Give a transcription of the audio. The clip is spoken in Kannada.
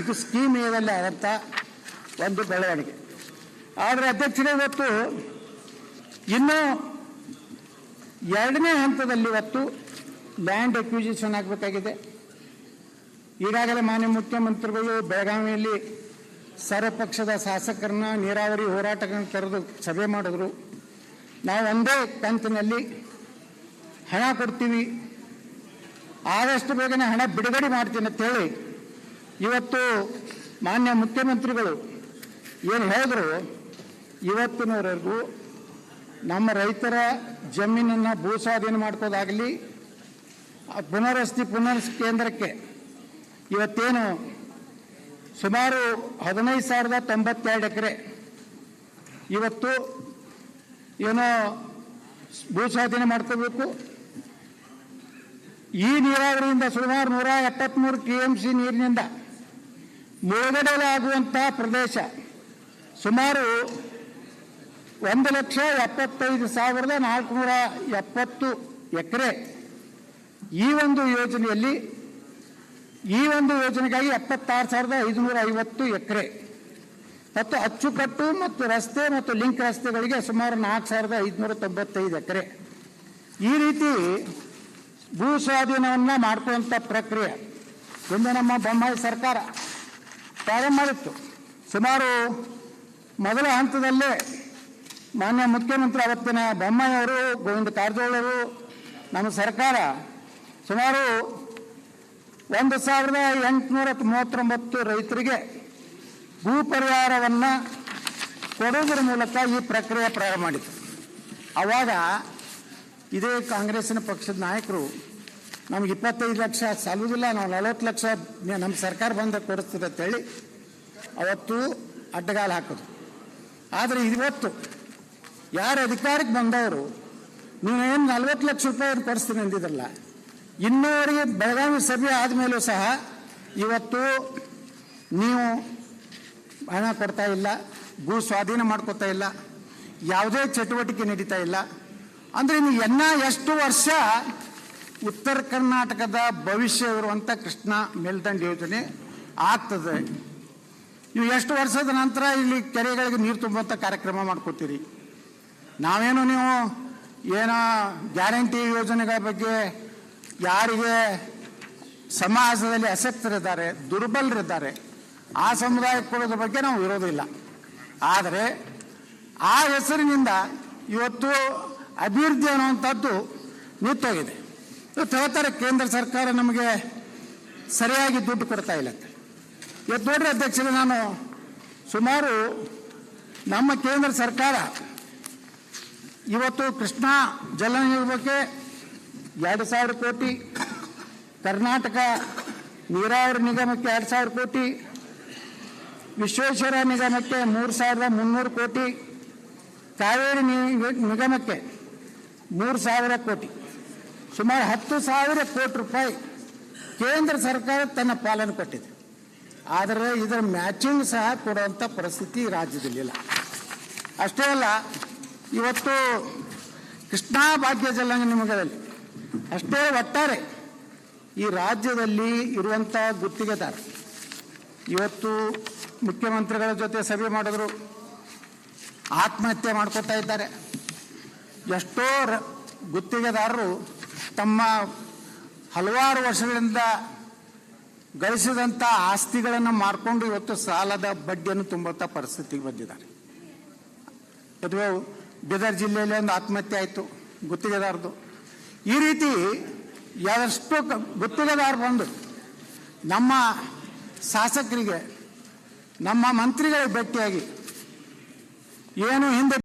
ಇದು ಸ್ಕೀಮ್ ಏನಲ್ಲ ಆದಂಥ ಒಂದು ಬೆಳವಣಿಗೆ. ಆದರೆ ಅಧ್ಯಕ್ಷರೇ ಇವತ್ತು ಇನ್ನೂ ಎರಡನೇ ಹಂತದಲ್ಲಿ ಇವತ್ತು ಲ್ಯಾಂಡ್ ಅಕ್ವಿಸಿಷನ್ ಆಗಬೇಕಾಗಿದೆ. ಈಗಾಗಲೇ ಮಾನ್ಯ ಮುಖ್ಯಮಂತ್ರಿಗಳು ಬೆಳಗಾವಿಯಲ್ಲಿ ಸರ್ವಪಕ್ಷದ ಶಾಸಕರನ್ನ ನೀರಾವರಿ ಹೋರಾಟಗಳನ್ನು ಕರೆದು ಸಭೆ ಮಾಡಿದ್ರು. ನಾವು ಒಂದೇ ಕಂತಿನಲ್ಲಿ ಹಣ ಕೊಡ್ತೀವಿ. ಆದಷ್ಟು ಬೇಗನೆ ಹಣ ಬಿಡುಗಡೆ ಮಾಡ್ತೀನಿ ಅಂತೇಳಿ ಇವತ್ತು ಮಾನ್ಯ ಮುಖ್ಯಮಂತ್ರಿಗಳು ಏನು ಹೇಳಿದ್ರು? ಇವತ್ತಿನವರೆಗೂ ನಮ್ಮ ರೈತರ ಜಮೀನನ್ನು ಭೂ ಸ್ವಾಧೀನ ಮಾಡ್ಕೋದಾಗಲಿ ಪುನರ್ವಸತಿ ಪುನರ್ ಕೇಂದ್ರಕ್ಕೆ ಇವತ್ತೇನು ಸುಮಾರು ಹದಿನೈದು ಸಾವಿರದ ತೊಂಬತ್ತೆರಡು ಎಕರೆ ಇವತ್ತು ಏನೋ ಭೂ ಸ್ವಾಧೀನ ಮಾಡ್ಕೋಬೇಕು. ಈ ನೀರಾವರಿಯಿಂದ ಸುಮಾರು ನೂರ ಎಪ್ಪತ್ತ್ಮೂರು ಟಿ ಎಂ ಸಿ ನೀರಿನಿಂದ ಮುಳುಗಡೆಯಾಗುವಂತಹ ಪ್ರದೇಶ ಸುಮಾರು ಒಂದು ಲಕ್ಷ ಎಪ್ಪತ್ತೈದು ಸಾವಿರದ ನಾಲ್ಕುನೂರ ಎಪ್ಪತ್ತು ಎಕರೆ. ಈ ಒಂದು ಯೋಜನೆಯಲ್ಲಿ, ಈ ಒಂದು ಯೋಜನೆಗಾಗಿ ಎಪ್ಪತ್ತಾರು ಸಾವಿರದ ಐದುನೂರ ಐವತ್ತು ಎಕರೆ. ಮತ್ತು ಅಚ್ಚುಕಟ್ಟು ಮತ್ತು ರಸ್ತೆ ಮತ್ತು ಲಿಂಕ್ ರಸ್ತೆಗಳಿಗೆ ಸುಮಾರು ನಾಲ್ಕು ಸಾವಿರದ ಐದುನೂರ ತೊಂಬತ್ತೈದು ಎಕರೆ. ಈ ರೀತಿ ಭೂ ಸ್ವಾಧೀನವನ್ನು ಮಾಡ್ಕೊಳ್ಳುವಂಥ ಪ್ರಕ್ರಿಯೆ. ಎಂದು ನಮ್ಮ ಬೊಮ್ಮಾಯಿ ಸರ್ಕಾರ ಪ್ರಾರಂಭ ಮಾಡಿತ್ತು. ಸುಮಾರು ಮೊದಲ ಹಂತದಲ್ಲೇ ಮಾನ್ಯ ಮುಖ್ಯಮಂತ್ರಿ ಅವತ್ತಿನ ಬೊಮ್ಮಯ್ಯವರು ಗೋವಿಂದ ಕಾರಜೋಳರು ನಮ್ಮ ಸರ್ಕಾರ ಸುಮಾರು ಒಂದು ಸಾವಿರದ ಎಂಟುನೂರ ಮೂವತ್ತೊಂಬತ್ತು ರೈತರಿಗೆ ಭೂ ಪರಿಹಾರವನ್ನು ಕೊಡುವುದರ ಮೂಲಕ ಈ ಪ್ರಕ್ರಿಯೆ ಪ್ರಾರಂಭ ಮಾಡಿತು ಆವಾಗ ಇದೇ ಕಾಂಗ್ರೆಸ್ಸಿನ ಪಕ್ಷದ ನಾಯಕರು ನಮ್ಗೆ ಇಪ್ಪತ್ತೈದು ಲಕ್ಷ ಸಾಲುವುದಿಲ್ಲ ನಾವು ನಲವತ್ತು ಲಕ್ಷ ನಮ್ಮ ಸರ್ಕಾರ ಬಂದ ಕೊಡಿಸ್ತದೆ ಅಂತೇಳಿ ಅವತ್ತು ಅಡ್ಡಗಾಲ ಹಾಕೋದು. ಆದರೆ ಇವತ್ತು ಯಾರು ಅಧಿಕಾರಕ್ಕೆ ಬಂದವರು ನೀವೇನು ನಲ್ವತ್ತು ಲಕ್ಷ ರೂಪಾಯಿ ಕೊಡಿಸ್ತೀನಿ ಅಂದಿದ್ರಲ್ಲ, ಇನ್ನೂವರೆಗೆ ಬೆಳಗಾವಿ ಸಭೆ ಆದಮೇಲೂ ಸಹ ಇವತ್ತು ನೀವು ಹಣ ಕೊಡ್ತಾ ಇಲ್ಲ, ಭೂ ಸ್ವಾಧೀನ ಮಾಡ್ಕೊತಾ ಇಲ್ಲ, ಯಾವುದೇ ಚಟುವಟಿಕೆ ನಡೀತಾ ಇಲ್ಲ. ಅಂದರೆ ಇನ್ನು ಎನ್ನ ಎಷ್ಟು ವರ್ಷ ಉತ್ತರ ಕರ್ನಾಟಕದ ಭವಿಷ್ಯ ಇರುವಂಥ ಕೃಷ್ಣ ಮೇಲ್ದಂಡ ಯೋಜನೆ ಆಗ್ತದೆ. ನೀವು ಎಷ್ಟು ವರ್ಷದ ನಂತರ ಇಲ್ಲಿ ಕೆರೆಗಳಿಗೆ ನೀರು ತುಂಬುವಂಥ ಕಾರ್ಯಕ್ರಮ ಮಾಡ್ಕೋತೀರಿ? ನಾವೇನು ನೀವು ಏನೋ ಗ್ಯಾರಂಟಿ ಯೋಜನೆಗಳ ಬಗ್ಗೆ ಯಾರಿಗೆ ಸಮಾಜದಲ್ಲಿ ಅಸಕ್ತರಿದ್ದಾರೆ ದುರ್ಬಲರಿದ್ದಾರೆ, ಆ ಸಮುದಾಯಕ್ಕೆ ಕೊಡೋದ್ರ ಬಗ್ಗೆ ನಾವು ಇರೋದಿಲ್ಲ. ಆದರೆ ಆ ಹೆಸರಿನಿಂದ ಇವತ್ತು ಅಭಿವೃದ್ಧಿ ಅನ್ನುವಂಥದ್ದು ನಿಂತೋಗಿದೆ. ಇವತ್ತು ಕೇಂದ್ರ ಸರ್ಕಾರ ನಮಗೆ ಸರಿಯಾಗಿ ದುಡ್ಡು ಕೊಡ್ತಾ ಇಲ್ಲ. ಇವತ್ತು ನೋಡ್ರಿ ಅಧ್ಯಕ್ಷರೇ, ನಾನು ಸುಮಾರು ನಮ್ಮ ಕೇಂದ್ರ ಸರ್ಕಾರ ಇವತ್ತು ಕೃಷ್ಣಾ ಜಲ ನಿಗಮಕ್ಕೆ ಎರಡು ಸಾವಿರ ಕೋಟಿ, ಕರ್ನಾಟಕ ನೀರಾವರಿ ನಿಗಮಕ್ಕೆ ಎರಡು ಸಾವಿರ ಕೋಟಿ, ವಿಶ್ವೇಶ್ವರ ನಿಗಮಕ್ಕೆ ಮೂರು ಸಾವಿರದ ಮುನ್ನೂರು ಕೋಟಿ, ಕಾವೇರಿ ನಿಗಮಕ್ಕೆ ಮೂರು ಸಾವಿರ ಕೋಟಿ ಸುಮಾರು ಹತ್ತು ಸಾವಿರ ಕೋಟಿ ರೂಪಾಯಿ ಕೇಂದ್ರ ಸರ್ಕಾರ ತನ್ನ ಪಾಲನೆ ಕೊಟ್ಟಿದೆ. ಆದರೆ ಇದರ ಮ್ಯಾಚಿಂಗ್ ಸಹ ಕೊಡುವಂಥ ಪರಿಸ್ಥಿತಿ ರಾಜ್ಯದಲ್ಲಿ ರಾಜ್ಯದಲ್ಲಿಲ್ಲ. ಅಷ್ಟೇ ಅಲ್ಲ, ಇವತ್ತು ಕೃಷ್ಣಾ ಭಾಗ್ಯ ಜಲ ನಿಮಗದಲ್ಲಿ ಅಷ್ಟೇ ಒಟ್ಟಾರೆ ಈ ರಾಜ್ಯದಲ್ಲಿ ಇರುವಂಥ ಗುತ್ತಿಗೆದಾರ. ಇವತ್ತು ಮುಖ್ಯಮಂತ್ರಿಗಳ ಜೊತೆ ಸಭೆ ಮಾಡಿದ್ರು, ಆತ್ಮಹತ್ಯೆ ಮಾಡ್ಕೋತಾ ಇದ್ದಾರೆ. ಎಷ್ಟೋ ಗುತ್ತಿಗೆದಾರರು ತಮ್ಮ ಹಲವಾರು ವರ್ಷಗಳಿಂದ ಗಳಿಸಿದಂಥ ಆಸ್ತಿಗಳನ್ನು ಮಾರ್ಕೊಂಡು ಇವತ್ತು ಸಾಲದ ಬಡ್ಡಿಯನ್ನು ತುಂಬುವಂಥ ಪರಿಸ್ಥಿತಿಗೆ ಬಂದಿದ್ದಾರೆ. ಅದು ಬೀದರ್ ಜಿಲ್ಲೆಯಲ್ಲಿ ಒಂದು ಆತ್ಮಹತ್ಯೆ ಆಯಿತು, ಗುತ್ತಿಗೆದಾರದು. ಈ ರೀತಿ ಎಷ್ಟು ಗುತ್ತಿಗೆದಾರ ಬಂದು ನಮ್ಮ ಶಾಸಕರಿಗೆ, ನಮ್ಮ ಮಂತ್ರಿಗಳಿಗೆ ಭೇಟಿಯಾಗಿ ಏನು ಹಿಂದೆ